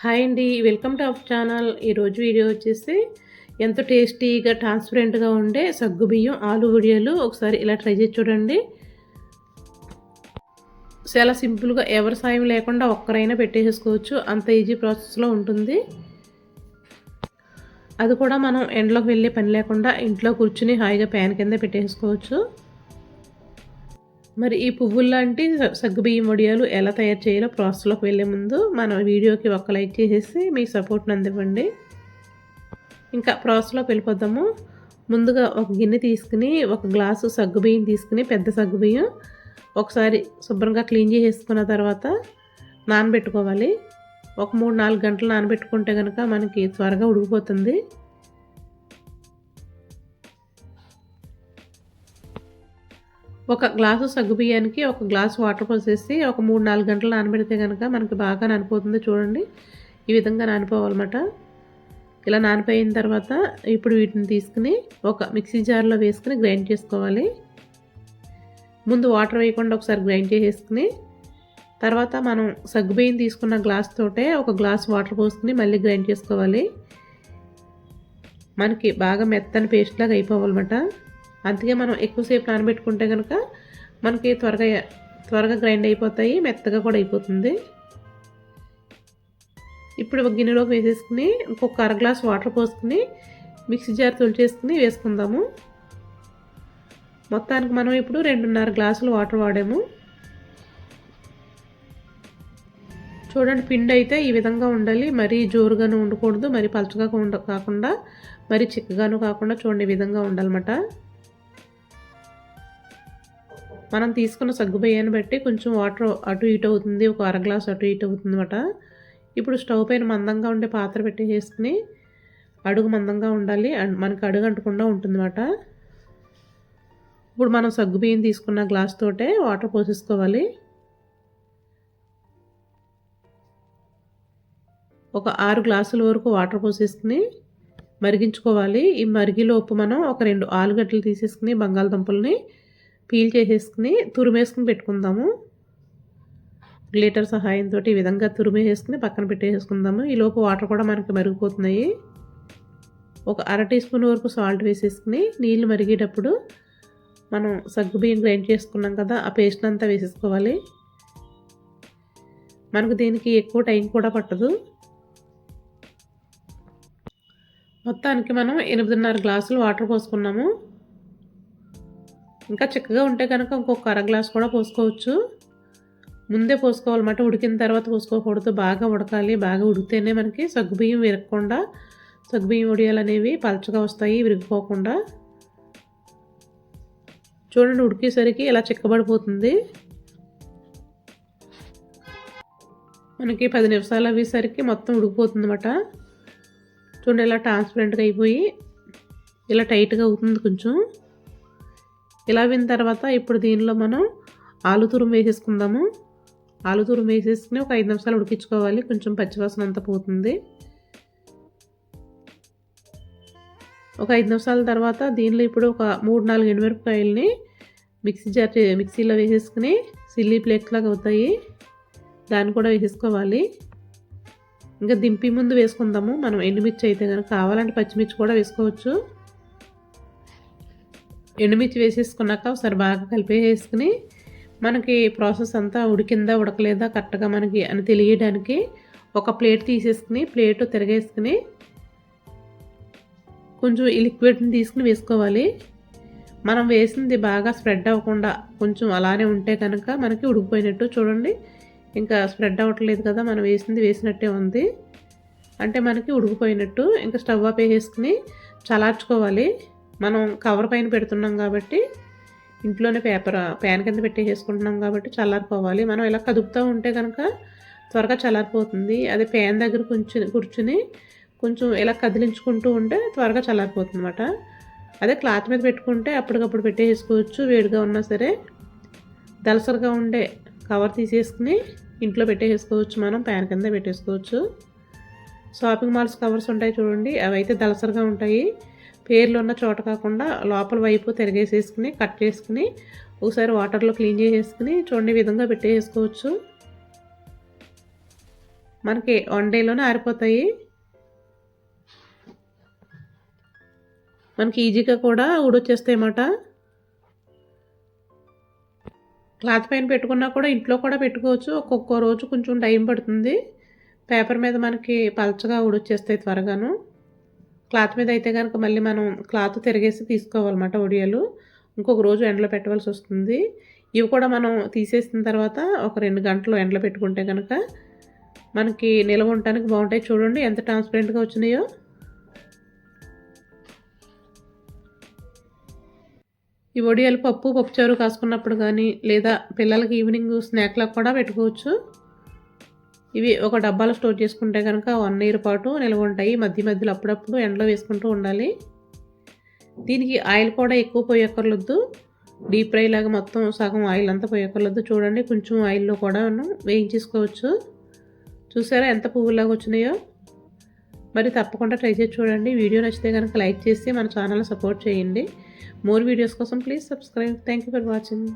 Hi అండి welcome to our channel. ఈరోజు video వచ్చేసి ఎంతో టేస్టీగా ట్రాన్స్పరెంట్గా ఉండే సగ్గు బియ్యం ఆలు వడియాలు ఒకసారి ఇలా ట్రై చేసి చూడండి. చాలా సింపుల్గా ఎవరి సాయం లేకుండా ఒక్కరైనా పెట్టేసుకోవచ్చు అంత ఈజీ ప్రాసెస్లో ఉంటుంది. అది కూడా మనం ఎండలోకి వెళ్ళే పని లేకుండా ఇంట్లో కూర్చుని హాయిగా ప్యాన్ కింద పెట్టేసుకోవచ్చు. మరి ఈ పువ్వుల్లాంటి సగ్గుబియ్యం వడియాలు ఎలా తయారు చేయాలో ప్రాసెస్లోకి వెళ్ళే ముందు మన వీడియోకి ఒక లైక్ చేసేసి మీ సపోర్ట్ని అందివ్వండి. ఇంకా ప్రాసెస్లోకి వెళ్ళిపోతాము ముందుగా ఒక గిన్నె తీసుకుని ఒక గ్లాసు సగ్గుబియ్యం తీసుకుని పెద్ద సగ్గుబియ్యం ఒకసారి శుభ్రంగా క్లీన్ చేసేసుకున్న తర్వాత నానబెట్టుకోవాలి. ఒక మూడు నాలుగు గంటలు నానబెట్టుకుంటే కనుక మనకి త్వరగా ఉడికిపోతుంది. ఒక గ్లాసు సగ్గుబియ్యానికి ఒక గ్లాసు వాటర్ పోసేసి ఒక మూడు నాలుగు గంటలు నానబెడితే కనుక మనకి బాగా నానిపోతుంది చూడండి. ఈ విధంగా నానిపోవాలన్నమాట. ఇలా నానిపోయిన తర్వాత ఇప్పుడు వీటిని తీసుకుని ఒక మిక్సీ జార్లో వేసుకుని గ్రైండ్ చేసుకోవాలి. ముందు వాటర్ వేయకుండా ఒకసారి గ్రైండ్ చేసేసుకుని తర్వాత మనం సగ్గుబియ్యం తీసుకున్న గ్లాస్ తోటే ఒక గ్లాస్ వాటర్ పోసుకుని మళ్ళీ గ్రైండ్ చేసుకోవాలి. మనకి బాగా మెత్తని పేస్ట్ లాగా అయిపోవాలన్నమాట. అందుకే మనం ఎక్కువసేపు నానబెట్టుకుంటే కనుక మనకి త్వరగా త్వరగా గ్రైండ్ అయిపోతాయి మెత్తగా కూడా అయిపోతుంది. ఇప్పుడు ఒక గిన్నెలోకి వేసేసుకుని ఇంకొక అర గ్లాస్ వాటర్ పోసుకుని మిక్సీ జార్ తొలిచేసుకుని వేసుకుందాము. మొత్తానికి మనం ఇప్పుడు రెండున్నర గ్లాసులు వాటర్ వాడాము. చూడండి పిండి అయితే ఈ విధంగా ఉండాలి. మరీ జోరుగాను ఉండకూడదు మరి పలచగా ఉండ కాకుండా మరి చిక్కగాను కాకుండా చూడండి ఈ విధంగా ఉండాలన్నమాట. మనం తీసుకున్న సగ్గు బియ్యాన్ని బట్టి కొంచెం వాటర్ అటు ఇటు అవుతుంది ఒక అర గ్లాస్ అటు ఇటు అవుతుంది అనమాట ఇప్పుడు స్టవ్ పైన మందంగా ఉండే పాత్ర పెట్టి చేసుకుని అడుగు మందంగా ఉండాలి. మనకి అడుగు అంటకుండా ఉంటుందన్నమాట. ఇప్పుడు మనం సగ్గు బియ్యం తీసుకున్న గ్లాస్ తోటే వాటర్ పోసేసుకోవాలి. ఒక ఆరు గ్లాసుల వరకు వాటర్ పోసేసుకుని మరిగించుకోవాలి. ఈ మరిగిలోపు మనం ఒక రెండు ఆలుగడ్డలు తీసేసుకుని బంగాళదుంపల్ని పీల్ చేసేసుకుని తురిమేసుకుని పెట్టుకుందాము. గ్లీటర్ సహాయంతో ఈ విధంగా తురిమేసుకుని పక్కన పెట్టేసుకుందాము. ఈ లోపు వాటర్ కూడా మనకి మరిగిపోతున్నాయి. ఒక అర టీ స్పూన్ వరకు సాల్ట్ వేసేసుకుని నీళ్ళు మరిగేటప్పుడు మనం సగ్గు బియ్యం గ్రైండ్ చేసుకున్నాం కదా ఆ పేస్ట్ అంతా వేసేసుకోవాలి. మనకు దీనికి ఎక్కువ టైం కూడా పట్టదు. మొత్తానికి మనం ఎనిమిదిన్నర గ్లాసులు వాటర్ పోసుకున్నాము. ఇంకా చిక్కగా ఉంటే కనుక ఇంకొక అర గ్లాస్ కూడా పోసుకోవచ్చు. ముందే పోసుకోవాలన్నమాట ఉడికిన తర్వాత పోసుకోకూడదు. బాగా ఉడకాలి. బాగా ఉడికితేనే మనకి సగ్గుబియ్యం విరగకుండా సగ్గుబియ్యం ఉడియాలు అనేవి పలచగా వస్తాయి విరిగిపోకుండా. చూడండి ఉడికేసరికి ఇలా చిక్కబడిపోతుంది. మనకి పది నిమిషాలు అయ్యేసరికి మొత్తం ఉడికిపోతుంది అన్నమాట. చూడండి ఇలా ట్రాన్స్పరెంట్గా అయిపోయి ఇలా టైట్గా అవుతుంది కొంచెం. ఇలా విన్న తర్వాత ఇప్పుడు దీనిలో మనం ఆలు తురుము వేసేసుకుందాము. ఆలు తురుము వేసేసుకుని ఒక ఐదు నిమిషాలు ఉడికించుకోవాలి. కొంచెం పచ్చివాసన అంతా పోతుంది. ఒక ఐదు నిమిషాల తర్వాత దీనిలో ఇప్పుడు ఒక మూడు నాలుగు ఎండుమిరపకాయలని మిక్సీ జార్ మిక్సీలో వేసేసుకుని సిల్లీ ప్లేట్లాగా అవుతాయి. దాన్ని కూడా వేసేసుకోవాలి. ఇంకా దింపి ముందు వేసుకుందాము. మనం ఎండుమిర్చి అయితే కనుక కావాలంటే పచ్చిమిర్చి కూడా వేసుకోవచ్చు. ఎండుమిర్చి వేసేసుకున్నాక ఒకసారి బాగా కలిపేసుకుని మనకి ప్రాసెస్ అంతా ఉడికిందా ఉడకలేదా కరెక్ట్గా మనకి అని తెలియడానికి ఒక ప్లేట్ తీసేసుకుని ప్లేట్ తిరగేసుకుని కొంచెం ఈ లిక్విడ్ని తీసుకుని వేసుకోవాలి. మనం వేసింది బాగా స్ప్రెడ్ అవ్వకుండా కొంచెం అలానే ఉంటే కనుక మనకి ఉడికిపోయినట్టు చూడండి. ఇంకా స్ప్రెడ్ అవ్వట్లేదు కదా మనం వేసింది వేసినట్టే ఉంది. అంటే మనకి ఉడికిపోయినట్టు ఇంకా స్టవ్ ఆపేసేసుకుని చలార్చుకోవాలి మనం కవర్ పైన పెడుతున్నాం కాబట్టి ఇంట్లోనే పేపర్ ప్యాన్ కింద పెట్టేసుకుంటున్నాం కాబట్టి చల్లారిపోవాలి. మనం ఇలా కదుపుతూ ఉంటే కనుక త్వరగా చల్లారిపోతుంది. అదే ప్యాన్ దగ్గర కొంచెం కూర్చుని కొంచెం ఇలా కదిలించుకుంటూ ఉంటే త్వరగా చల్లారిపోతుంది అనమాట అదే క్లాత్ మీద పెట్టుకుంటే అప్పటికప్పుడు పెట్టేసుకోవచ్చు వేడిగా ఉన్నా సరే దలసరిగా ఉండే కవర్ తీసేసుకుని ఇంట్లో పెట్టేసుకోవచ్చు మనం. ప్యాన్ కింద పెట్టేసుకోవచ్చు. షాపింగ్ మాల్స్ కవర్స్ ఉంటాయి చూడండి. అవి అయితే దలసరిగా ఉంటాయి. పేర్లు ఉన్న చోట కాకుండా లోపల వైపు తిరిగేసేసుకుని కట్ చేసుకుని ఒకసారి వాటర్లో క్లీన్ చేసేసుకుని చూడండి విధంగా పెట్టేసుకోవచ్చు. మనకి వన్ డేలోనే ఆరిపోతాయి. మనకి ఈజీగా కూడా ఊడొచ్చేస్తాయి అన్నమాట క్లాత్ పైన పెట్టుకున్నా కూడా ఇంట్లో కూడా పెట్టుకోవచ్చు. ఒక్కొక్క రోజు కొంచెం టైం పడుతుంది. పేపర్ మీద మనకి పలచగా ఊడొచ్చేస్తాయి త్వరగాను. క్లాత్ మీద అయితే కనుక మళ్ళీ మనం క్లాత్ తిరిగేసి తీసుకోవాలన్నమాట ఒడియాలు. ఇంకొక రోజు ఎండలో పెట్టవలసి వస్తుంది. ఇవి కూడా మనం తీసేసిన తర్వాత ఒక రెండు గంటలు ఎండలో పెట్టుకుంటే కనుక మనకి నిల్వ ఉండటానికి బాగుంటాయి. చూడండి ఎంత ట్రాన్స్పరెంట్గా వచ్చినాయో. ఈ వడియాలు పప్పు పప్పుచారు కాసుకున్నప్పుడు కానీ లేదా పిల్లలకి ఈవినింగ్ స్నాక్లకు కూడా పెట్టుకోవచ్చు. ఇవి ఒక డబ్బాలో స్టోర్ చేసుకుంటే కనుక వన్ ఇయర్ పాటు నిల్వ ఉంటాయి. మధ్య మధ్యలో అప్పుడప్పుడు ఎండలో వేసుకుంటూ ఉండాలి. దీనికి ఆయిల్ కూడా ఎక్కువ పోయక్కర్లొద్దు. డీప్ ఫ్రై లాగా మొత్తం సగం ఆయిల్ అంతా పోయక్కర్లొద్దు. చూడండి కొంచెం ఆయిల్లో కూడా వేయించేసుకోవచ్చు. చూసారా ఎంత పువ్వులాగా వచ్చినాయో? మరి తప్పకుండా ట్రై చేసి చూడండి. వీడియో నచ్చితే కనుక లైక్ చేసి మన ఛానల్ సపోర్ట్ చేయండి. మోర్ వీడియోస్ కోసం please subscribe. Thank you for watching.